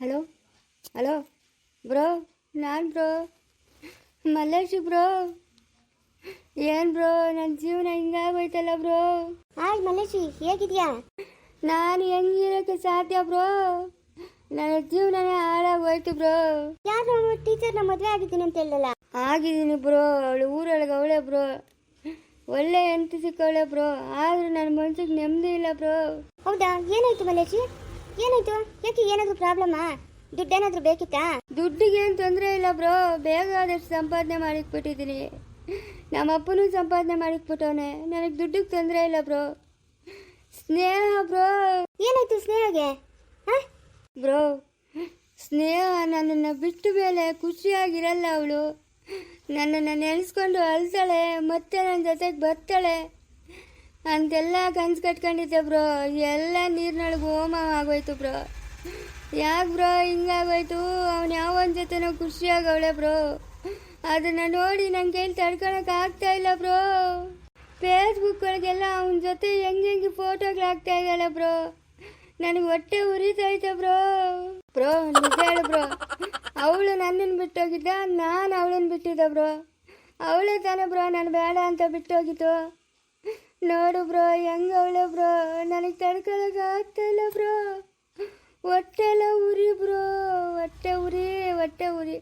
Hello? Hello? Bro? ನಾನು bro? Malleshi bro? ಏನು bro? ನನ್ನ ಜೀವನ ಹಿಂಗಾಗೋಯ್ತಲ್ಲ ಬ್ರೋ? ಹಾಯ್ ಮಲ್ಲೇಶಿ ಹೇಗಿದ್ಯಾ? ನಾನು ಹೆಂಗಿರೋಕ್ಕೆ ಸಾಧ್ಯ ಬ್ರೋ? ನನ್ನ ಜೀವನನೇ ಹಾಳಾಗೋಯ್ತು ಬ್ರೋ. ಯಾರು ಟೀಚರ್ನ ಮದುವೆ ಆಗಿದ್ದೀನಿ ಅಂತ ಹೇಳಲ್ಲ? ಆಗಿದ್ದೀನಿ ಬ್ರೋ. ಅವಳು ಊರೊಳಗೆ ಅವಳೆ ಬ್ರೋ. ಒಳ್ಳೆ ಹೆಂಡತಿ ಸಿಕ್ಕವಳೆ ಬ್ರೋ. ಆದರೂ ನನ್ನ ಮನ್ಸಿಗೆ ನೆಮ್ಮದಿ ಇಲ್ಲ ಬ್ರೋ. ಹೌದಾ? ಏನಾಯ್ತು ಮಲೇಶಿ ಏನಾಯ್ತು? ಯಾಕೆ ಏನಾದ್ರು ಪ್ರಾಬ್ಲಮ್ಮಾ ದುಡ್ಡೇನಾದ್ರೂ ಬೇಕಿತ್ತಾ? ದುಡ್ಡಿಗೇನು ತೊಂದರೆ ಇಲ್ಲ ಬ್ರೋ. ಬೇಗ ಆದಷ್ಟು ಸಂಪಾದನೆ ಮಾಡಿಕ್ಬಿಟ್ಟಿದ್ದೀನಿ ನಮ್ಮ ಅಪ್ಪನೂ ಸಂಪಾದನೆ ಮಾಡಿಕ್ಬಿಟ್ಟವನೆ ನನಗೆ ದುಡ್ಡಿಗೆ ತೊಂದರೆ ಇಲ್ಲ ಬ್ರೋ. ಸ್ನೇಹ ಬ್ರೋ. ಏನಾಯ್ತು ಸ್ನೇಹಗೆ? ಹಾ? ಬ್ರೋ ಸ್ನೇಹ ನನ್ನನ್ನು ಬಿಟ್ಟು ಮೇಲೆ ಖುಷಿಯಾಗಿರಲ್ಲ ಅವಳು. ನನ್ನನ್ನು ನೆನೆಸ್ಕೊಂಡು ಅಲ್ತಾಳೆ ಮತ್ತೆ ನನ್ನ ಜೊತೆಗೆ ಬರ್ತಾಳೆ. ಅಂತೆಲ್ಲ ಕನ್ಸು ಕಟ್ಕೊಂಡಿದ್ದೆ ಬ್ರೋ. ಎಲ್ಲ ನೀರಿನೊಳಗೆ ಹೋಮ ಆಗೋಯ್ತು ಬ್ರೋ. ಯಾಕೆ ಬ್ರೋ ಹಿಂಗಾಗೋಯ್ತು? ಅವ್ನು ಯಾವನ ಜೊತೆನೋ ಖುಷಿಯಾಗವಳೆ ಬ್ರೋ. ಅದನ್ನು ನೋಡಿ ನಂಗೆ ಕೈಲಿ ತಡ್ಕೊಳಕ್ಕೆ ಆಗ್ತಾ ಇಲ್ಲ ಬ್ರೋ. ಫೇಸ್ಬುಕ್ಗಳಿಗೆಲ್ಲ ಅವನ ಜೊತೆ ಹೆಂಗೆ ಹೆಂಗೆ ಫೋಟೋಗಳು ಆಗ್ತಾ ಇದ್ದಾಳೆ ಬ್ರೋ. ನನಗೆ ಹೊಟ್ಟೆ ಉರಿತೈತೆ ಬ್ರೋ. ಬ್ರೋ, ನಿಜ ಹೇಳು ಬ್ರೋ. ಅವಳು ನನ್ನನ್ನು ಬಿಟ್ಟೋಗಿದ್ದ, ನಾನು ಅವಳನ್ನು ಬಿಟ್ಟಿದ್ದೆ ಬ್ರೋ. ಅವಳೇ ತಾನೇ ಬ್ರೋ ನಾನು ಬೇಡ ಅಂತ ಬಿಟ್ಟೋಗಿತ್ತು ನೋಡು ಬ್ರೋ, ಹೆಂಗ ಅವಳೆ ಬ್ರೋ? ನನಗೆ ತಡ್ಕೊಳಕ್ಕೆ ಆಗ್ತಾಯಿಲ್ಲ ಬ್ರೋ. ಒಟ್ಟೆಲ್ಲ ಉರಿ ಬ್ರೋ. ಹೊಟ್ಟೆ ಉರಿ ಹೊಟ್ಟೆ ಉರಿ.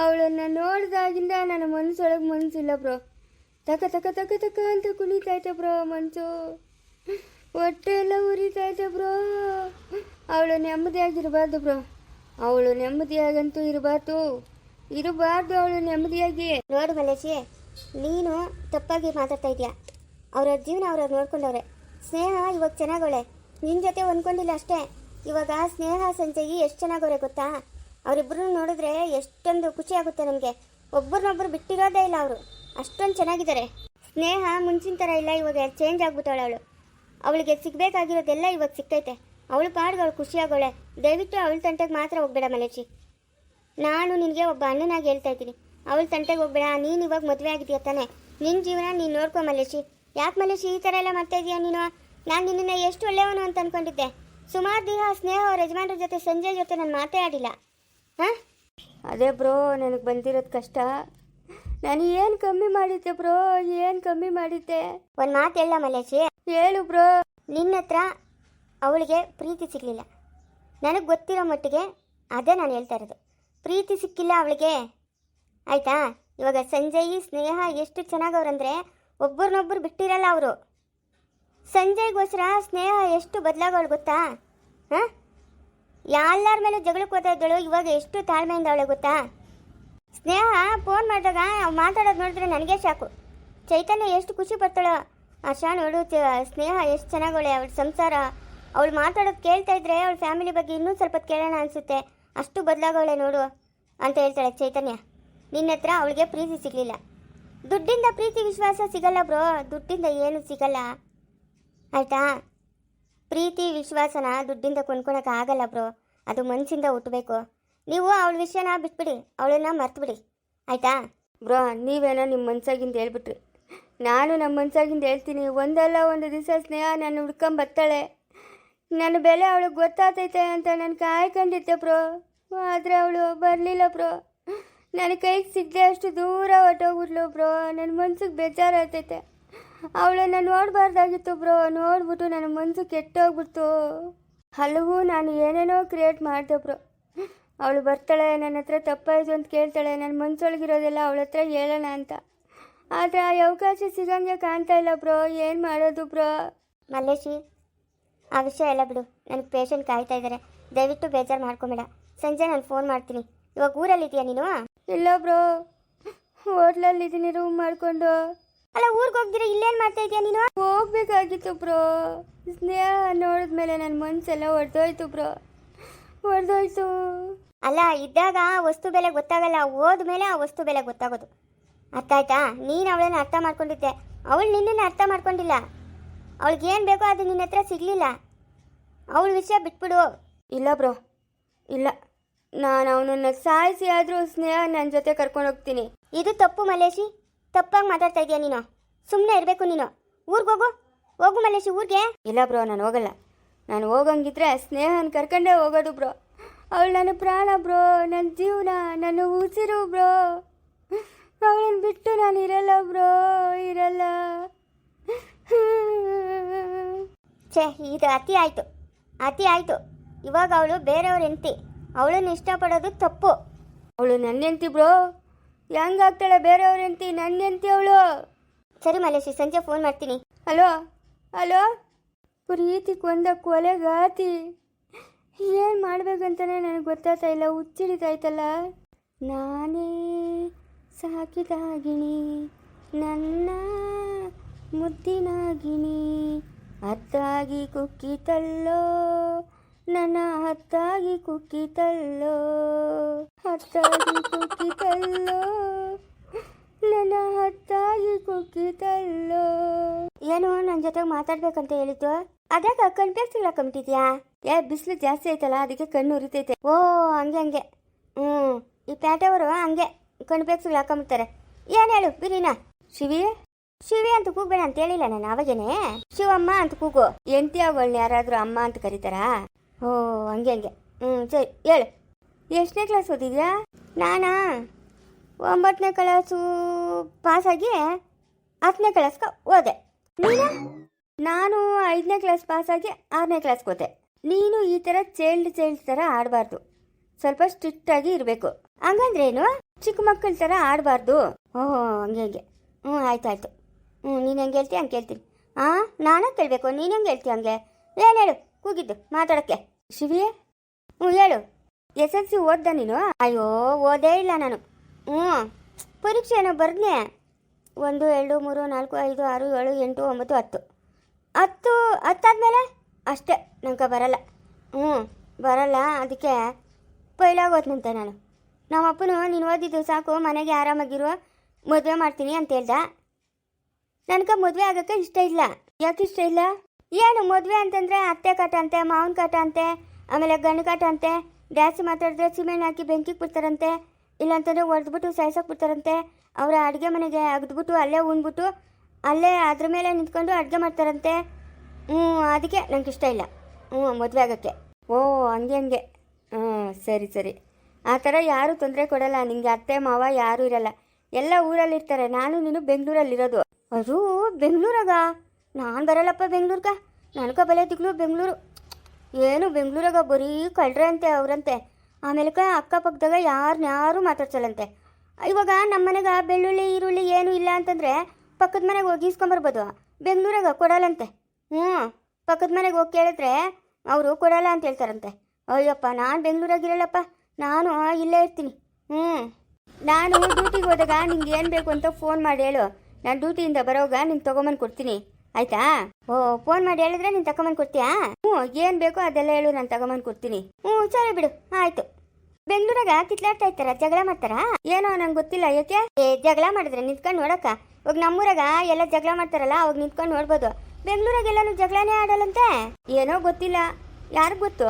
ಅವಳನ್ನು ನೋಡಿದಾಗಿಂದ ನನ್ನ ಮನಸ್ಸೊಳಗೆ ಮನಸ್ಸಿಲ್ಲ ಬ್ರೋ. ತಕ ತಕ ತಕ ತಕ ಅಂತ ಕುಣಿತೈತೆ ಬ್ರೋ ಮನಸ್ಸು ಹೊಟ್ಟೆ ಎಲ್ಲ ಉರಿತೈತೆ ಬ್ರೋ. ಅವಳು ನೆಮ್ಮದಿಯಾಗಿರಬಾರ್ದು ಬ್ರೋ. ಅವಳು ನೆಮ್ಮದಿಯಾಗಂತೂ ಇರಬಾರ್ದು. ಇರಬಾರ್ದು ಅವಳು ನೆಮ್ಮದಿಯಾಗಿ. ನೋಡು ಮಲೇಶಿ, ನೀನು ತಪ್ಪಾಗಿ ಮಾತಾಡ್ತಾ ಇದೀಯಾ? ಅವ್ರ ಜೀವನ ಅವ್ರವ್ರು ನೋಡ್ಕೊಂಡವ್ರೆ. ಸ್ನೇಹ ಇವಾಗ ಚೆನ್ನಾಗವಳೆ ನಿನ್ನ ಜೊತೆ ಹೊಂದ್ಕೊಂಡಿಲ್ಲ ಅಷ್ಟೇ. ಇವಾಗ ಸ್ನೇಹ ಸಂಜಯ್ ಎಷ್ಟು ಚೆನ್ನಾಗವ್ರೆ ಗೊತ್ತಾ? ಅವರಿಬ್ಬರು ನೋಡಿದ್ರೆ ಎಷ್ಟೊಂದು ಖುಷಿ ಆಗುತ್ತೆ ನಮಗೆ. ಒಬ್ಬರನ್ನೊಬ್ಬರು ಬಿಟ್ಟಿರೋದೇ ಇಲ್ಲ ಅವರು. ಅಷ್ಟೊಂದು ಚೆನ್ನಾಗಿದ್ದಾರೆ. ಸ್ನೇಹ ಮುಂಚಿನ ಥರ ಇಲ್ಲ, ಇವಾಗ ಚೇಂಜ್ ಆಗ್ಬಿಟ್ಟವಳೆ ಅವಳು. ಅವಳಿಗೆ ಸಿಗಬೇಕಾಗಿರೋದೆಲ್ಲ ಇವಾಗ ಸಿಕ್ಕೈತೆ ಅವಳು ಪಾಡ್ಗೆ ಅವಳು ಖುಷಿಯಾಗೋಳೆ ದಯವಿಟ್ಟು ಅವಳ ತಂಟೆಗೆ ಮಾತ್ರ ಹೋಗ್ಬೇಡ ಮಲೇಶಿ ನಾನು ನಿನಗೆ ಒಬ್ಬ ಅಣ್ಣನಾಗಿ ಹೇಳ್ತಾ ಇದ್ದೀನಿ. ಅವಳ ತಂಟೆಗೆ ಹೋಗ್ಬೇಡ. ನೀನು ಇವಾಗ ಮದುವೆ ಆಗಿದೆಯಾ ತಾನೆ? ನಿನ್ನ ಜೀವನ ನೀನು ನೋಡ್ಕೊ ಮಲೇಶಿ ಯಾಕೆ ಮಲೇಶಿ ಈ ಥರ ಎಲ್ಲ ಮಾಡ್ತಾ ಇದೀಯಾ ನೀನು? ನಾನು ನಿನ್ನನ್ನು ಎಷ್ಟು ಒಳ್ಳೆಯವನು ಅಂತ ಅಂದ್ಕೊಂಡಿದ್ದೆ ಸುಮಾರು ದಿನ ಸ್ನೇಹ ಅವ್ರ ಯಜಮಾನ್ರ ಜೊತೆ ಸಂಜೆ ಜೊತೆ ನಾನು ಮಾತೇ ಆಡಿಲ್ಲ ಹಾಂ? ಅದೇ ಬ್ರೋ ನನಗೆ ಬಂದಿರೋದು ಕಷ್ಟ. ನಾನು ಏನು ಕಮ್ಮಿ ಮಾಡಿದ್ದೆ ಬ್ರೋ? ಏನು ಕಮ್ಮಿ ಮಾಡಿದ್ದೆ? ಒಂದು ಮಾತು ಹೇಳ ಮಲೇಶಿ ಹೇಳು ಬ್ರೋ. ನಿನ್ನ ಹತ್ರ ಅವಳಿಗೆ ಪ್ರೀತಿ ಸಿಗಲಿಲ್ಲ. ನನಗೆ ಗೊತ್ತಿರೋ ಮಟ್ಟಿಗೆ ಅದೇ ನಾನು ಹೇಳ್ತಾ ಇರೋದು. ಪ್ರೀತಿ ಸಿಕ್ಕಿಲ್ಲ ಅವಳಿಗೆ. ಆಯಿತಾ? ಇವಾಗ ಸಂಜಯ್ ಸ್ನೇಹ ಎಷ್ಟು ಚೆನ್ನಾಗವ್ರಂದ್ರೆ ಒಬ್ಬರನ್ನೊಬ್ಬರು ಬಿಟ್ಟಿರಲ್ಲ ಅವರು. ಸಂಜಯ್ಗೋಸ್ಕರ ಸ್ನೇಹ ಎಷ್ಟು ಬದಲಾಗೋಳು ಗೊತ್ತಾ? ಹಾಂ? ಎಲ್ಲರ ಮೇಲೆ ಜಗಳಕ್ಕೆ ಹೋಗ್ತಾ ಇದ್ದಳು ಇವಾಗ ಎಷ್ಟು ತಾಳ್ಮೆಯಿಂದ ಅವಳೆ ಗೊತ್ತಾ? ಸ್ನೇಹ ಫೋನ್ ಮಾಡಿದಾಗ ಮಾತಾಡೋದು ನೋಡಿದ್ರೆ ನನಗೆ ಸಾಕು ಚೈತನ್ಯ ಎಷ್ಟು ಖುಷಿ ಪಡ್ತಾಳೋ. ಆಶಾ ನೋಡು ಸ್ನೇಹ ಎಷ್ಟು ಚೆನ್ನಾಗವಳೆ ಅವಳ ಸಂಸಾರ. ಅವಳು ಮಾತಾಡೋದು ಕೇಳ್ತಾ ಇದ್ರೆ ಅವಳ ಫ್ಯಾಮಿಲಿ ಬಗ್ಗೆ ಇನ್ನೂ ಸ್ವಲ್ಪ ಕೇಳೋಣ ಅನಿಸುತ್ತೆ. ಅಷ್ಟು ಬದಲಾಗವಳೆ ನೋಡು ಅಂತ ಹೇಳ್ತಾಳೆ ಚೈತನ್ಯ. ನಿನ್ನ ಹತ್ರ ಅವಳಿಗೆ ಪ್ರೀತಿ ಸಿಗಲಿಲ್ಲ. ದುಡ್ಡಿಂದ ಪ್ರೀತಿ ವಿಶ್ವಾಸ ಸಿಗಲ್ಲ ಬ್ರೋ. ದುಡ್ಡಿಂದ ಏನು ಸಿಗಲ್ಲ. ಆಯ್ತಾ? ಪ್ರೀತಿ ವಿಶ್ವಾಸನ ದುಡ್ಡಿಂದ ಕೊಂಡ್ಕೊಳಕ್ಕೆ ಆಗಲ್ಲ ಬ್ರೋ. ಅದು ಮನಸ್ಸಿಂದ ಹುಟ್ಟಬೇಕು ನೀವು ಅವಳ ವಿಷಯನ ಬಿಟ್ಬಿಡಿ. ಅವಳನ್ನ ಮರ್ತುಬಿಡಿ. ಆಯ್ತಾ? ಬ್ರೋ, ನೀವೇನೋ ನಿಮ್ಮ ಮನ್ಸಾಗಿಂದ ಹೇಳ್ಬಿಟ್ರಿ. ನಾನು ನಮ್ಮ ಮನ್ಸಾಗಿಂದ ಹೇಳ್ತೀನಿ. ಒಂದಲ್ಲ ಒಂದು ದಿವಸ ಸ್ನೇಹ ನಾನು ಹುಡ್ಕೊಂಡ್ ಬರ್ತಾಳೆ ನನ್ನ ಬೆಲೆ ಅವಳಿಗೆ ಗೊತ್ತಾತೈತೆ ಅಂತ ನಾನು ಕಾಯ್ಕೊಂಡಿದ್ದೆ ಬ್ರೋ. ಆದರೆ ಅವಳು ಬರಲಿಲ್ಲ ಬ್ರೋ. ನನ್ನ ಕೈಗೆ ಸಿಗದೆ ಅಷ್ಟು ದೂರ ಹೊಟ್ಟೋಗ್ಬಿಟ್ಲು ಬ್ರೋ. ನನ್ನ ಮನ್ಸಿಗೆ ಬೇಜಾರಾಗ್ತೈತೆ. ಅವಳನ್ನು ನೋಡಬಾರ್ದಾಗಿತ್ತು ಬ್ರೋ. ನೋಡ್ಬಿಟ್ಟು ನನ್ನ ಮನಸ್ಸು ಕೆಟ್ಟೋಗ್ಬಿಡ್ತು. ಹಲವು ನಾನು ಏನೇನೋ ಕ್ರಿಯೇಟ್ ಮಾಡಿದೆ ಬ್ರೋ. ಅವಳು ಬರ್ತಾಳೆ, ನನ್ನ ಹತ್ರ ತಪ್ಪಾಯಿತು ಅಂತ ಕೇಳ್ತಾಳೆ. ನನ್ನ ಮನ್ಸೊಳಗಿರೋದೆಲ್ಲ ಅವಳ ಹತ್ರ ಹೇಳೋಣ ಅಂತ. ಆದರೆ ಆ ಅವಕಾಶ ಸಿಗಂಗೆ ಕಾಣ್ತಾ ಇಲ್ಲ ಬ್ರೋ. ಏನು ಮಾಡೋದು ಬ್ರೋ? ಮಲ್ಲೇಶಿ, ಆ ವಿಷಯ ಎಲ್ಲ ಬಿಡು. ನನಗೆ ಪೇಷಂಟ್ ಕಾಯ್ತಾ ಇದ್ದಾರೆ ದಯವಿಟ್ಟು ಬೇಜಾರು ಮಾಡ್ಕೊಂಬೇಡ. ಸಂಜೆ ನಾನು ಫೋನ್ ಮಾಡ್ತೀನಿ. ಇವಾಗ ಊರಲ್ಲಿದ್ದೀಯಾ ನೀನು? ಇಲ್ಲ ಬ್ರೋ. ಹೋಟ್ಲಲ್ಲಿದ್ದೀನಿ ರೂಮ್ ಮಾಡಿಕೊಂಡು. ಅಲ್ಲ ಊರಿಗೆ ಹೋಗ್ದಿರ ಇಲ್ಲೇನು ಮಾಡ್ತಾ ಇದೀಯ ನೀನು? ಹೋಗ್ಬೇಕಾಗಿತ್ತು ಬ್ರೋ. ಸ್ನೇಹ ನೋಡಿದ್ಮೇಲೆ ನನ್ನ ಮನ್ಸೆಲ್ಲ ಹೊಡೆದೋಯ್ತು ಬ್ರೋ. ಹೊಡೆದೋಯ್ತು ಅಲ್ಲ ಇದ್ದಾಗ ವಸ್ತು ಬೆಲೆ ಗೊತ್ತಾಗಲ್ಲ ಹೋದ್ಮೇಲೆ ಆ ವಸ್ತು ಬೆಲೆ ಗೊತ್ತಾಗೋದು. ಅರ್ಥ ಆಯ್ತಾ? ನೀನು ಅವಳನ್ನ ಅರ್ಥ ಮಾಡ್ಕೊಂಡಿದ್ದೆ. ಅವಳು ನಿನ್ನನ್ನು ಅರ್ಥ ಮಾಡ್ಕೊಂಡಿಲ್ಲ. ಅವಳಿಗೆ ಏನು ಬೇಕೋ ಅದು ನಿನ್ನ ಹತ್ರ ಸಿಗಲಿಲ್ಲ. ಅವಳ ವಿಷಯ ಬಿಟ್ಬಿಡು. ಇಲ್ಲ ಬ್ರೋ. ಇಲ್ಲ. ನಾನು ಅವನನ್ನ ಸಾಯಿಸಿ ಆದರೂ ಸ್ನೇಹ ನನ್ನ ಜೊತೆ ಕರ್ಕೊಂಡು ಹೋಗ್ತೀನಿ. ಇದು ತಪ್ಪು ಮಲೇಶಿ. ತಪ್ಪಾಗಿ ಮಾತಾಡ್ತಾ ಇದೀಯ ನೀನು? ಸುಮ್ಮನೆ ಇರಬೇಕು ನೀನು. ಊರಿಗೆ ಹೋಗು. ಹೋಗು ಮಲೇಶಿ ಊರಿಗೆ. ಇಲ್ಲ ಬ್ರೋ ನಾನು ಹೋಗಲ್ಲ. ನಾನು ಹೋಗಂಗಿದ್ರೆ ಸ್ನೇಹನ ಕರ್ಕೊಂಡೇ ಹೋಗೋದು ಬ್ರೋ. ಅವಳು ನನ್ನ ಪ್ರಾಣ ಬ್ರೋ ನನ್ನ ಜೀವನ ನನ್ನ ಉಸಿರು ಬ್ರೋ. ಅವಳನ್ನ ಬಿಟ್ಟು ನಾನು ಇರಲ್ಲ ಬ್ರೋ ಇರಲ್ಲ. ಛೇ ಇದು ಅತಿ ಆಯಿತು. ಅತಿ ಆಯಿತು. ಇವಾಗ ಅವಳು ಬೇರೆಯವ್ರ ಹೆಂಡತಿ. ಅವಳನ್ನ ಇಷ್ಟಪಡೋದು ತಪ್ಪು. ಅವಳು ನನ್ನ ಹೆಂಡ್ತಿ ಬ್ರೋ. ಹೆಂಗಾಗ್ತಾಳೆ ಬೇರೆಯವ್ರ ಹೆಂಡ್ತಿ? ನನ್ನ ಅವಳು. ಸರಿ ಮಲೇಶಿ, ಸಂಜೆ ಫೋನ್ ಮಾಡ್ತೀನಿ. ಹಲೋ? ಹಲೋ? ಪ್ರೀತಿ ಕೊಂದ ಕೊಲೆಗಾತಿ ಏನು ಮಾಡ್ಬೇಕಂತಾನೆ ನನಗೆ ಗೊತ್ತಾಗ್ತಾ ಇಲ್ಲ ಹುಚ್ಚಿಡಿತಾಯ್ತಲ್ಲ ನಾನೇ ಸಾಕಿದಾಗಿನಿ, ನನ್ನ ಮುದ್ದಿನಾಗಿನಿ. ಅತ್ತಾಗಿ ಕುಕ್ಕಿತಲ್ಲೋ ಹತ್ತಾಗಿ ಕುಕ್ಕಿತಲ್ಲೋ ಹತ್ತಾಗಿ ಕುಕ್ಕಿತಲ್ಲೋ ನನ್ನ ಹತ್ತಾಗಿ ಕುಕ್ಕಿತಲ್ಲೋ ಏನು ನನ್ನ ಜೊತೆ ಮಾತಾಡ್ಬೇಕಂತ ಹೇಳಿದ್ದು ಅದಾಗ ಕನ್ಫ್ಯೂಸ್ ಕಂಬಿಟ್ಟಿದ್ಯಾ ಏ, ಬಿಸಿಲು ಜಾಸ್ತಿ ಐತಲ್ಲ ಅದಕ್ಕೆ ಕಣ್ಣು ಉರಿತೈತೆ. ಓ, ಹಂಗೆ ಹಂಗೆ. ಹ್ಞೂ ಈ ಪೇಟೆಯವರು ಹಂಗೆ ಕಣ್ಬೇಕ್ಸುಗಳು ಹಾಕೊಂಬಿಡ್ತಾರೆ ಏನು ಹೇಳು, ಬಿರಿನ? ಶಿವಿ? ಶಿವಿ ಅಂತ ಕೂಗ್ಬೇಡ ಅಂತ ಹೇಳಿಲ್ಲ ನಾನು ಅವಾಗೇನೆ ಶಿವಮ್ಮ ಅಂತ ಕೂಗು. ಎಂತಿ ಅವಳನ್ನ ಯಾರಾದ್ರೂ ಅಮ್ಮ ಅಂತ ಕರೀತಾರಾ? ಓ, ಹಂಗೆ ಹಂಗೆ. ಹ್ಞೂ ಸರಿ, ಹೇಳು. ಎಷ್ಟನೇ ಕ್ಲಾಸ್ ಓದಿದ್ಯಾ? ನಾನಾ? ಒಂಬತ್ತನೇ ಕ್ಲಾಸು ಪಾಸಾಗಿ ಹತ್ತನೇ ಕ್ಲಾಸ್ಗೆ ಓದೆ. ನೀನು? ನಾನು ಐದನೇ ಕ್ಲಾಸ್ ಪಾಸಾಗಿ ಆರನೇ ಕ್ಲಾಸ್ಗೆ ಓದೆ. ನೀನು ಈ ಥರ ಚೈಲ್ಡ್ ಚೈಲ್ಡ್ ಥರ ಆಡಬಾರ್ದು. ಸ್ವಲ್ಪ ಸ್ಟ್ರಿಕ್ಟ್ ಆಗಿ ಇರಬೇಕು. ಹಂಗಂದ್ರೇನು? ಚಿಕ್ಕ ಮಕ್ಕಳ ಥರ ಆಡಬಾರ್ದು. ಓಹೋ, ಹಂಗೆ ಹಂಗೆ. ಹ್ಞೂ ಆಯ್ತು, ಆಯಿತು. ಹ್ಞೂ ನೀನು ಹೆಂಗೆ ಹೇಳ್ತೀಯ ಹಂಗೆ ಕೇಳ್ತೀನಿ. ಹಾಂ ನಾನೇ ಕೇಳಬೇಕು. ನೀನು ಹೆಂಗೆ ಹೇಳ್ತೀಯ ಹಂಗೆ? ಏನು ಹೇಳು? ಕೂಗಿದ್ದು ಮಾತಾಡೋಕ್ಕೆ. ಶಿವಿ ಹ್ಞೂ ಹೇಳು. ಎಸ್ ಎಲ್ ಸಿ ಓದ್ದ ನೀನು? ಅಯ್ಯೋ, ಓದೇ ಇಲ್ಲ ನಾನು. ಹ್ಞೂ. ಪರೀಕ್ಷೆ ಏನೋ ಬರ್ದೆ ಒಂದು, ಎರಡು, ಮೂರು, ನಾಲ್ಕು, ಐದು, ಆರು, ಏಳು, ಎಂಟು, ಒಂಬತ್ತು, ಹತ್ತು. ಹತ್ತು, ಹತ್ತಾದ್ಮೇಲೆ? ಅಷ್ಟೇ, ನಂಗೆ ಬರಲ್ಲ. ಹ್ಞೂ, ಬರಲ್ಲ, ಅದಕ್ಕೆ ಪೈಲಾಗೋದ್ನಂತೆ ನಾನು. ನಮ್ಮಪ್ಪನು, ನೀನು ಓದಿದ್ದು ಸಾಕು, ಮನೆಗೆ ಆರಾಮಾಗಿರು, ಮದುವೆ ಮಾಡ್ತೀನಿ ಅಂತ ಹೇಳ್ದ. ನನಗೆ ಮದುವೆ ಆಗೋಕ್ಕೆ ಇಷ್ಟ ಇಲ್ಲ. ಯಾಕೆ ಇಷ್ಟ ಇಲ್ಲ? ಏನು ಮದುವೆ ಅಂತಂದರೆ ಅತ್ತೆ ಕಾಟ ಮಾವನ ಕಾಟ ಅಂತೆ ಆಮೇಲೆ ಗಂಡು ಕಾಟ ಅಂತೆ ಜಾಸ್ತಿ ಮಾತಾಡಿದ್ರೆ ಸಿಮೆಂಟ್ ಹಾಕಿ ಬೆಂಕಿಗೆ ಬಿಡ್ತಾರಂತೆ, ಇಲ್ಲಾಂತಂದರೆ ಹೊಡೆದ್ಬಿಟ್ಟು ಸಾಯ್ಸೋಕೆ ಬಿಡ್ತಾರಂತೆ, ಅವರ ಅಡುಗೆ ಮನೆಗೆ ಅಗ್ದ್ಬಿಟ್ಟು ಅಲ್ಲೇ ಉಂದ್ಬಿಟ್ಟು ಅಲ್ಲೇ ಅದ್ರ ಮೇಲೆ ನಿಂತ್ಕೊಂಡು ಅಡುಗೆ ಮಾಡ್ತಾರಂತೆ. ಹ್ಞೂ, ಅದಕ್ಕೆ ನಂಗೆ ಇಷ್ಟ ಇಲ್ಲ. ಹ್ಞೂ, ಮದುವೆ ಆಗೋಕ್ಕೆ. ಓ, ಹಂಗೆ ಹಂಗೆ. ಹ್ಞೂ, ಸರಿ ಸರಿ. ಆ ಥರ ಯಾರೂ ತೊಂದರೆ ಕೊಡಲ್ಲ ನಿಮಗೆ ಅತ್ತೆ, ಮಾವ ಯಾರೂ ಇರಲ್ಲ. ಎಲ್ಲ ಊರಲ್ಲಿರ್ತಾರೆ, ನಾನು, ನೀನು ಬೆಂಗಳೂರಲ್ಲಿರೋದು. ಅದು ಬೆಂಗಳೂರಾಗ? ನಾನು ಬರಲ್ಲಪ್ಪ ಬೆಂಗ್ಳೂರ್ಗೆ. ನನಗ ಬಲೆ ದಿಗ್ಲು ಬೆಂಗಳೂರು. ಏನು ಬೆಂಗಳೂರಾಗ ಬರೀ ಕಳ್ರೆ ಅಂತೆ ಅವರಂತೆ ಆಮೇಲೆ ಅಕ್ಕಪಕ್ಕದಾಗ ಯಾರನ್ನ ಯಾರೂ ಮಾತಾಡ್ಸಲ್ಲಂತೆ. ಇವಾಗ ನಮ್ಮ ಮನೆಗೆ ಬೆಳ್ಳುಳ್ಳಿ, ಈರುಳ್ಳಿ ಏನೂ ಇಲ್ಲ ಅಂತಂದರೆ ಪಕ್ಕದ ಮನೆಗೆ ಹೋಗಿ ಇಸ್ಕೊಂಬರ್ಬೋದು ಬೆಂಗಳೂರಾಗ ಕೊಡಲ್ಲಂತೆ. ಹ್ಞೂ, ಪಕ್ಕದ ಮನೆಗೆ ಹೋಗಿ ಕೇಳಿದ್ರೆ ಅವರು ಕೊಡಲ್ಲ ಅಂತ ಹೇಳ್ತಾರಂತೆ. ಅಯ್ಯಪ್ಪ, ನಾನು ಬೆಂಗಳೂರಾಗಿರಲ್ಲಪ್ಪ ನಾನು ಇಲ್ಲೇ ಇರ್ತೀನಿ. ಹ್ಞೂ. ನಾನು ಡ್ಯೂಟಿಗೆ ಹೋದಾಗ ನಿಂಗೆ ಏನು ಬೇಕು ಅಂತ ಫೋನ್ ಮಾಡಿ ಹೇಳು. ನಾನು ಡ್ಯೂಟಿಯಿಂದ ಬರೋವಾಗ ನಿಂಗೆ ತೊಗೊಂಬಂದು ಕೊಡ್ತೀನಿ. ಆಯ್ತಾ? ಓ ಫೋನ್ ಮಾಡಿ ಹೇಳಿದ್ರೆ ನೀನು ತಗೊಂಬಂದು ಕೊಡ್ತೀಯಾ? ಹ್ಞೂ, ಏನು ಬೇಕೋ ಅದೆಲ್ಲ ಹೇಳು, ನಾನು ತಗೊಂಬಂದು ಕೊಡ್ತೀನಿ. ಹ್ಞೂ, ಸರಿ ಬಿಡು, ಆಯ್ತು. ಬೆಂಗಳೂರಾಗ ಕಿತ್ಲಾಡ್ತಾ ಇರ್ತಾರ, ಜಗಳ ಮಾಡ್ತಾರ? ಏನೋ ನಂಗೆ ಗೊತ್ತಿಲ್ಲ, ಯಾಕೆ? ಏ, ಜಗಳ ಮಾಡಿದ್ರೆ ನಿಂತ್ಕೊಂಡು ನೋಡಕ್ಕ. ಇವಾಗ ನಮ್ಮೂರಾಗ ಎಲ್ಲ ಜಗಳ ಮಾಡ್ತಾರಲ್ಲ, ಅವಾಗ ನಿಂತ್ಕೊಂಡು ನೋಡ್ಬೋದು. ಬೆಂಗಳೂರಾಗೆಲ್ಲಾನು ಜಗಳನೇ ಆಡಲ್ಲಂತೆ? ಏನೋ ಗೊತ್ತಿಲ್ಲ ಯಾರು ಗೊತ್ತು?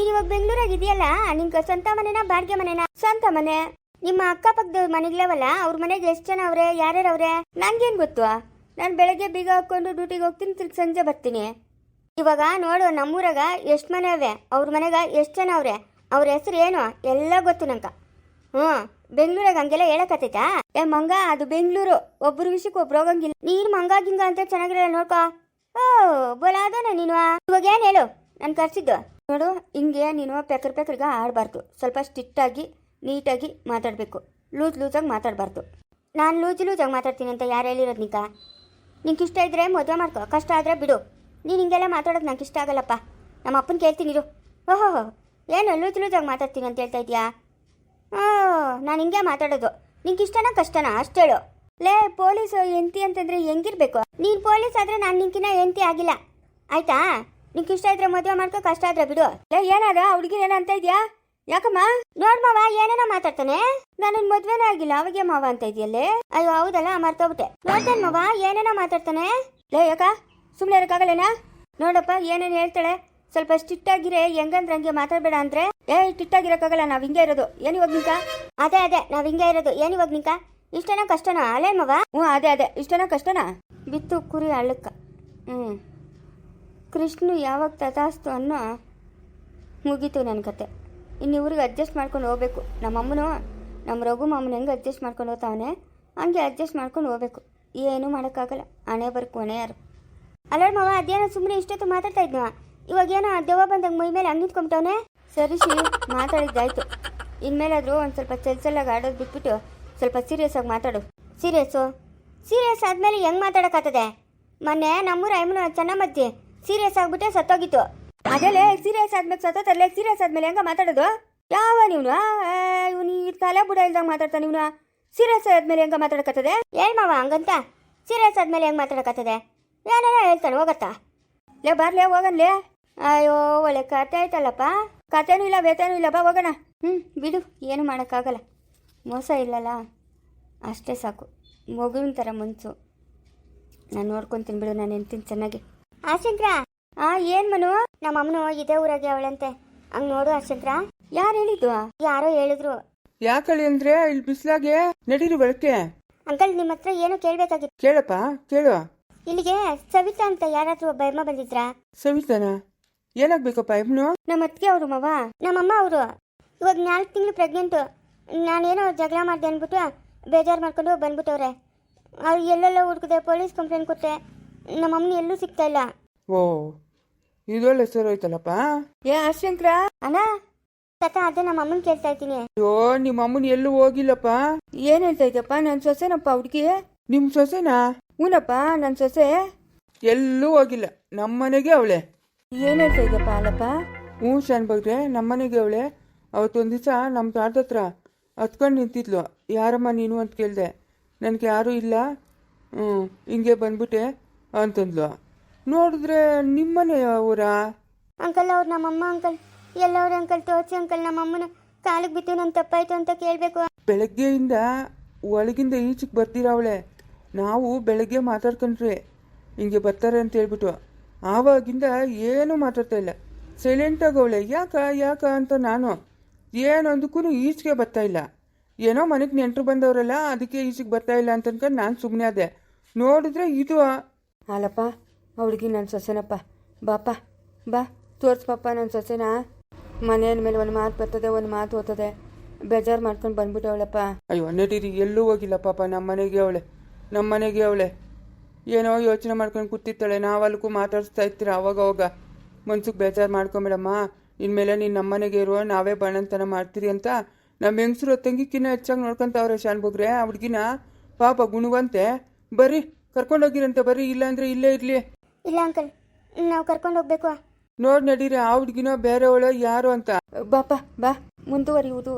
ಈಗ ಇವಾಗ ಬೆಂಗಳೂರಾಗ ಇದೆಯಲ್ಲ ನಿಮ್ಗೆ ಸ್ವಂತ ಮನೆನಾ, ಬಾಡಿಗೆ ಮನೆನಾ? ಸ್ವಂತ ಮನೆ. ನಿಮ್ಮ ಅಕ್ಕಪಕ್ಕದ ಮನೆಗಳವಲ್ಲ, ಅವ್ರ ಮನೆಗೆ ಎಷ್ಟು ಜನ ಅವ್ರೆ ಯಾರ್ಯಾರವ್ರೆ ನಂಗೇನು ಗೊತ್ತು? ನಾನು ಬೆಳಗ್ಗೆ ಬೀಗ ಹಾಕ್ಕೊಂಡು ಡ್ಯೂಟಿಗೆ ಹೋಗ್ತೀನಿ, ತಿರ್ಗಿ ಸಂಜೆ ಬರ್ತೀನಿ. ಇವಾಗ ನೋಡು, ನಮ್ಮೂರಾಗ ಎಷ್ಟು ಮನೆ ಅವೆ ಅವ್ರ ಮನೆಗೆ ಎಷ್ಟು ಜನ ಅವ್ರೆ? ಅವ್ರ ಹೆಸರು ಏನು? ಎಲ್ಲ ಗೊತ್ತು ನಂಗೆ. ಹ್ಞೂ. ಬೆಂಗಳೂರಾಗ ಹಂಗೆಲ್ಲ ಹೇಳಕತ್ತೈತಾ? ಏ ಮಂಗ, ಅದು ಬೆಂಗಳೂರು. ಒಬ್ಬರು ವಿಷಯಕ್ಕೆ ಒಬ್ರು ಹೋಗಂಗಿಲ್ಲ. ನೀನು ಮಂಗ, ಗಿಂಗ ಅಂತ ಚೆನ್ನಾಗಿರಲ್ಲ ನೋಡ್ಕೋ. ಓ ಬೋಲಾದನ ನೀನು? ಇವಾಗ ಏನು ಹೇಳು? ನಾನು ಕರ್ಸಿದ್ದು. ನೋಡು, ಹಿಂಗೆ ನೀನು ಪೆಕರ್ ಪೆಕರ್ಗ ಆಡಬಾರ್ದು. ಸ್ವಲ್ಪ ಸ್ಟಿಟ್ಟಾಗಿ, ನೀಟಾಗಿ ಮಾತಾಡಬೇಕು. ಲೂಸ್ ಲೂಸಾಗಿ ಮಾತಾಡಬಾರ್ದು. ನಾನು ಲೂಜು ಲೂಜಾಗಿ ಮಾತಾಡ್ತೀನಿ ಅಂತ ಯಾರು ಹೇಳಿರೋದು ನಿಂಗೆ ಇಷ್ಟ ಇದ್ರೆ ಮದುವೆ ಮಾಡ್ಕೊ, ಕಷ್ಟ ಆದರೆ ಬಿಡು. ನೀನು ಹಿಂಗೆಲ್ಲ ಮಾತಾಡೋದು ನಂಗೆ ಇಷ್ಟ ಆಗಲ್ಲಪ್ಪ. ನಮ್ಮ ಅಪ್ಪನ ಕೇಳ್ತೀನಿ ಇರು. ಓಹೋ ಏನು ಲೂಚು ಲೂಜಾಗಿ ಮಾತಾಡ್ತೀನಿ ಅಂತ ಹೇಳ್ತಾ ಇದೆಯಾ? ಓ, ನಾನು ಹಿಂಗೆ ಮಾತಾಡೋದು. ನಿಂಗೆ ಇಷ್ಟನಾ ಕಷ್ಟನಾ? ಅಷ್ಟು ಹೇಳು. ಲೇ, ಪೊಲೀಸ್ ಎಂತಿ ಅಂತಂದ್ರೆ ಹೆಂಗಿರ್ಬೇಕು? ನೀನು ಪೊಲೀಸ್ ಆದರೆ ನಾನು ನಿಂಕಿನ ಎಂತಿ ಆಗಿಲ್ಲ. ಆಯ್ತಾ? ನಿಂಗೆ ಇಷ್ಟ ಇದ್ರೆ ಮದುವೆ ಮಾಡ್ಕೋ, ಕಷ್ಟ ಆದರೆ ಬಿಡು. ಲೇ, ಏನಾದ? ಹುಡುಗಿ ಏನಂತ ಇದೆಯಾ? ಯಾಕಮ್ಮ? ನೋಡ್ ಮಾವ, ಏನೇನೋ ಮಾತಾಡ್ತಾನೆ? ನನ್ನ ಮದ್ವೆನೇ ಆಗಿಲ್ಲ, ಅವಾಗೆ ಮಾವ ಅಂತ ಇದೆಯಲ್ಲೇ? ಅಯ್ಯೋ, ಹೌದಲ್ಲ ಮರ್ತೋಗ್ಬಿಟ್ಟೆ ನೋಡ್ತೇನೆ ಮಾವ, ಏನೇನೋ ಮಾತಾಡ್ತಾನೆ? ಲೇ, ಯಾಕ? ಸುಮ್ಮನೆ ಇರೋಕ್ಕಾಗಲ್ಲೇನಾ? ನೋಡಪ್ಪ, ಏನೇನು ಹೇಳ್ತಾಳೆ? ಸ್ವಲ್ಪ ಸ್ಟಿಟ್ ಆಗಿರೇ ಹೆಂಗಂದ್ರೆ ಹಂಗೆ ಮಾತಾಡಬೇಡ ಅಂದ್ರೆ? ಏ ಸ್ಟಿಟ್ ಆಗಿರಕ್ಕಾಗಲ್ಲ ನಾವು ಹಿಂಗೆ ಇರೋದು. ಏನು ಇವಾಗ ನಿಂಕ? ಅದೇ ಅದೇ, ನಾವ್ ಹಿಂಗೆ ಇರೋದು. ಏನು ಇವಾಗ ನಿಂಕ? ಕಷ್ಟನ? ಅಲೆ ಮವ? ಹ್ಞೂ, ಅದೇ ಅದೇ. ಇಷ್ಟನ ಕಷ್ಟನಾ? ಬಿತ್ತು ಕುರಿ ಹಳ್ಳಕ್ಕ. ಹ್ಞೂ ಕೃಷ್ಣ ಯಾವಾಗ ತಥಾಸ್ತು ಅನ್ನೋ ಮುಗೀತು ನನ್ನ ಕತೆ. ಇನ್ನು ಇವ್ರಿಗೆ ಅಡ್ಜಸ್ಟ್ ಮಾಡ್ಕೊಂಡು ಹೋಗ್ಬೇಕು. ನಮ್ಮಮ್ಮನೂ ನಮ್ಮ ರಘು ಮಾಮನ ಹೆಂಗೆ ಅಡ್ಜಸ್ಟ್ ಮಾಡ್ಕೊಂಡು ಹೋಗ್ತಾವನೆ, ಹಂಗೆ ಅಡ್ಜಸ್ಟ್ ಮಾಡ್ಕೊಂಡು ಹೋಗ್ಬೇಕು. ಏನೂ ಮಾಡೋಕ್ಕಾಗಲ್ಲ. ಹಣೆ ಬರ್ಕು ಹೊಣೆ ಯಾರು. ಅಲ್ಲ ಮಾವ ಅದೇನೋ ಸುಮ್ಮನೆ ಇಷ್ಟೊತ್ತು ಮಾತಾಡ್ತಾ ಇದ್ನವ ಇವಾಗ ಏನೋ ದೆವ್ವ ಬಂದಂಗೆ ಮೈ ಮೇಲೆ ಹಂಗೆ ನಿಂತ್ಕೊಂಬಿಟ್ಟವನೆ? ಸರಿ ಶಿ ಮಾತಾಡಿದ್ದಾಯ್ತು ಇನ್ಮೇಲಾದರೂ ಒಂದು ಸ್ವಲ್ಪ ಚೆಲ್ಚಲ್ಲಾಗಿ ಆಡೋದು ಬಿಟ್ಬಿಟ್ಟು ಸ್ವಲ್ಪ ಸೀರಿಯಸ್ ಆಗಿ ಮಾತಾಡು. ಸೀರಿಯಸ್ಸು ಸೀರಿಯಸ್ ಆದಮೇಲೆ ಹೆಂಗೆ ಮಾತಾಡೋಕ್ಕಾಗ್ತದೆ ಮೊನ್ನೆ ನಮ್ಮೂರ ಐಮನ ಚೆನ್ನಮ್ಮಜ್ಜಿ ಸೀರಿಯಸ್ ಆಗಿಬಿಟ್ಟೆ ಸತ್ತೋಗಿತ್ತು. ಅದಲ್ಲೇ ಸೀರಿಯಸ್ ಆದ್ಮೇಲೆ ಸತ್ತೋತಲ್ಲೇ ಸೀರಿಯಸ್ ಆದ್ಮೇಲೆ ಹೆಂಗ ಮಾತಾಡೋದು? ಯಾವ ನೀವ್ನು? ಇವ್ನು ಈ ತಲೆ ಬುಡ ಇಲ್ದಂಗೆ ಮಾತಾಡ್ತಾನೆ ಇವನು ಸೀರಿಯಸ್ ಆದ್ಮೇಲೆ ಹೆಂಗ ಮಾತಾಡಕತ್ತದೆ? ಏ ಮಾವ, ಹಂಗಂತ? ಸೀರಿಯಸ್ ಆದ್ಮೇಲೆ ಹೆಂಗೆ ಮಾತಾಡಕತ್ತದೆ? ಏನಾರ ಹೇಳ್ತಾನೆ, ಹೋಗತ್ತಾ? ಲೇ, ಬರ್ಲೇ, ಹೋಗನ್ಲೇ. ಅಯ್ಯೋ, ಒಳ್ಳೆ ಕತೆ ಆಯ್ತಲ್ಲಪ್ಪ. ಕತೆನೂ ಇಲ್ಲ ಬೇತನೂ ಇಲ್ಲ, ಬಾ, ಹೋಗೋಣ. ಹ್ಞೂ ಬಿಡು, ಏನು ಮಾಡೋಕ್ಕಾಗಲ್ಲ. ಮೋಸ ಇಲ್ಲಲ್ಲ. ಅಷ್ಟೇ ಸಾಕು. ಮಗುವಿನ ಥರ ಮನಸ್ಸು ನಾನು ನೋಡ್ಕೊತೀನಿ ಬಿಡು, ನಾನು ಹೆಂಡ್ತೀನಿ ಚೆನ್ನಾಗಿ. ಆಶಂಕ್ರ ಆ ಏನ್ ಮನು? ನಮ್ಮ ಅಮ್ಮನು ಇದೇ ಊರಾಗೆ ಅವಳಂತೆ. ಹಂಗ್ ನೋಡು ಆಶಂಕ್ರ ಯಾರು ಹೇಳಿದ್ದು? ಯಾರೋ ಹೇಳಿದ್ರು. ಯಾಕಳಿ ಅಂದ್ರೆ ಇಲ್ಲಿ ಬಿಸ್ಲಾಗೆ ನಡೀರಿ ಬೆಳಕೆ ಅಂಕಲ್ ನಿಮ್ಮ ಹತ್ರ ಏನೋ ಕೇಳ್ಬೇಕಾಗಿತ್ತು? ಕೇಳಪ್ಪ ಕೇಳು. ಇಲ್ಲಿಗೆ ಸವಿತಾ ಅಂತ ಯಾರಾದ್ರೂ ಒಬ್ಬ ಅಮ್ಮ ಬಂದಿದ್ರ? ಸವಿತಾನ? ಏನಾಗ್ಬೇಕಪ್ಪ ಇವ್ನು ನಮ್ಮ ಅತ್ತಿಗೆ ಅವರು ಮವ. ನಮ್ಮಮ್ಮ ಅವರು. ಇವಾಗ ನಾಲ್ಕು ತಿಂಗಳು ಪ್ರೆಗ್ನೆಂಟು ನಾನೇನೋ ಜಗಳ ಮಾಡಿದೆ ಅಂದ್ಬಿಟ್ಟು ಬೇಜಾರು ಮಾಡ್ಕೊಂಡು ಬಂದ್ಬಿಟ್ಟವ್ರೆ. ಅವ್ರು ಎಲ್ಲೆಲ್ಲೋ ಹುಡುಕಿದೆ ಪೊಲೀಸ್ ಕಂಪ್ಲೇಂಟ್ ಕೊಟ್ಟೆ ನಮ್ಮಮ್ಮನ ಎಲ್ಲೂ ಸಿಗ್ತಾ ಇಲ್ಲ. ಓ ಇದೊಳ್ಳೆ ಹೆಸರು ಹೋಯ್ತಲ್ಲಪ್ಪ? ಏ ಅಶಂಕ್ರ ಅಣ್ಣ? ತಾತ ಅದೇ ನಮ್ಮ ಅಮ್ಮನ ಕೇಳ್ತಾ ಇದ್ದೀನಿ. ಅಯ್ಯೋ ನಿಮ್ಮ ಅಮ್ಮನ ಎಲ್ಲೂ ಹೋಗಿಲ್ಲಪ್ಪ? ಏನ್ ಹೇಳ್ತಾ ಇದ್ದಪ್ಪ ನನ್ನ ಸೊಸೆನಪ್ಪ ಹುಡುಗಿ? ನಿಮ್ಮ ಸೊಸೆನಾ? ಹ್ಞೂನಪ್ಪ ನನ್ ಸೊಸೆ? ಎಲ್ಲೂ ಹೋಗಿಲ್ಲ. ನಮ್ಮನೆಗೆ ಅವಳೆ. ಏನ್ ಹೇಳ್ತಾ ಇದ್ದಪ್ಪ ಅಲ್ಲಪ್ಪ? ಹ್ಞೂ ಶಾನ್ ಬಗ್ರೆ ನಮ್ಮನೆಗೆ ಅವಳೆ. ಅವತ್ತೊಂದು ದಿವಸ ನಮ್ಮ ತಾತ ಹತ್ರ ಹತ್ಕೊಂಡು ನಿಂತಿದ್ಲು. ಯಾರಮ್ಮ ನೀನು ಅಂತ ಕೇಳಿದೆ. ನನಗೆ ಯಾರೂ ಇಲ್ಲ. ಹ್ಞೂ ಹಿಂಗೆ ಬಂದ್ಬಿಟ್ಟೆ ಅಂತಂದ್ಲು. ನೋಡಿದ್ರೆ ನಿಮ್ಮನೆ ಅವರ? ಅಂಕಲ್ ಅವ್ರು ನಮ್ಮಮ್ಮ ಅಂಕಲ್. ಎಲ್ಲವ್ರು ಅಂಕಲ್ ತೋರಿಸಿ ಅಂಕಲ್ ನಮ್ಮಮ್ಮನ ಕಾಲಿಗೆ ಬಿತ್ತು ನನ್ನ ತಪ್ಪಾಯ್ತು ಅಂತ ಕೇಳಬೇಕು. ಬೆಳಗ್ಗೆಯಿಂದ ಒಳಗಿಂದ ಈಚೆಗೆ ಬರ್ತೀರವಳೆ ನಾವು ಬೆಳಗ್ಗೆ ಮಾತಾಡ್ಕೊಂಡ್ರಿ ಹಿಂಗೆ ಬರ್ತಾರೆ ಅಂತ ಹೇಳ್ಬಿಟ್ಟು. ಆವಾಗಿಂದ ಏನೂ ಮಾತಾಡ್ತಾ ಇಲ್ಲ. ಸೈಲೆಂಟಾಗಿ ಅವಳೆ ಯಾಕ ಯಾಕ? ಅಂತ ನಾನು ಏನೊಂದಕ್ಕೂ ಈಚೆಗೆ ಬರ್ತಾ ಇಲ್ಲ. ಏನೋ ಮನೆಗೆ ನೆಂಟರು ಬಂದವರಲ್ಲ ಅದಕ್ಕೆ ಈಚೆಗೆ ಬರ್ತಾ ಇಲ್ಲ ಅಂತ ಅನ್ಕೊಂಡು ನಾನು ಸುಮ್ಮನೆ ಅದೇ ನೋಡಿದ್ರೆ ಇದು ಅಲ್ಲಪ್ಪ ಹುಡುಗಿ ನನ್ನ ಸೊಸೆನಪ್ಪ. ಬಾಪ, ಬಾ ತೋರ್ಸ್ಪಪ್ಪ ನನ್ನ ಸೊಸೆನ. ಮನೆಯ ಮೇಲೆ ಒಂದು ಮಾತು ಬರ್ತದೆ, ಒಂದು ಮಾತು ಓದ್ತದೆ. ಬೇಜಾರು ಮಾಡ್ಕೊಂಡು ಬಂದ್ಬಿಟ್ಟವಳಪ್ಪ ಅಯ್ಯೋ ನಡೀರಿ ಎಲ್ಲೂ ಹೋಗಿಲ್ಲ ಪಾಪ ನಮ್ಮ ಮನೆಗೆ ಅವಳೆ ನಮ್ಮ ಮನೆಗೆ ಅವಳೆ. ಏನೋ ಯೋಚನೆ ಮಾಡ್ಕೊಂಡು ಕೂತಿರ್ತಾಳೆ, ನಾವಲ್ಗೂ ಮಾತಾಡಿಸ್ತಾ ಇರ್ತೀರ ಅವಾಗ ಅವಾಗ. ಮನ್ಸಿಗೆ ಬೇಜಾರು ಮಾಡ್ಕೊಂಬೇಡಮ್ಮ, ಇನ್ಮೇಲೆ ನೀನು ನಮ್ಮ ಮನೆಗೆ ಇರುವ ನಾವೇ ಬಣ್ಣಂತನ ಮಾಡ್ತೀರಿ ಅಂತ ನಮ್ಮ ಹೆಂಗಸರು ತಂಗಿಕ್ಕಿನ್ನ ಹೆಚ್ಚಾಗಿ ನೋಡ್ಕೊಂತಾವ್ರೆ ಶಾನ್ ಬುಗ್ರೆ ಆ ಹುಡುಗಿನ. ಪಾಪ ಗುಣವಂತೆ, ಬರ್ರಿ, ಕರ್ಕೊಂಡೋಗಿರಂತೆ, ಬರ್ರಿ, ಇಲ್ಲಾಂದ್ರೆ ಇಲ್ಲೇ ಇರಲಿ. ಇಲ್ಲ ಅಂಕಲ್ ನಾವು ಕರ್ಕೊಂಡು ಹೋಗ್ಬೇಕು. ನೋಡ್ ನಡೀರಿ ಆ ಹುಡುಗಿನೋ ಬೇರೆಯವಳೋ ಯಾರು ಅಂತ. ಬಾಪ ಬಾ ಮುಂದುವರಿಯುವುದು.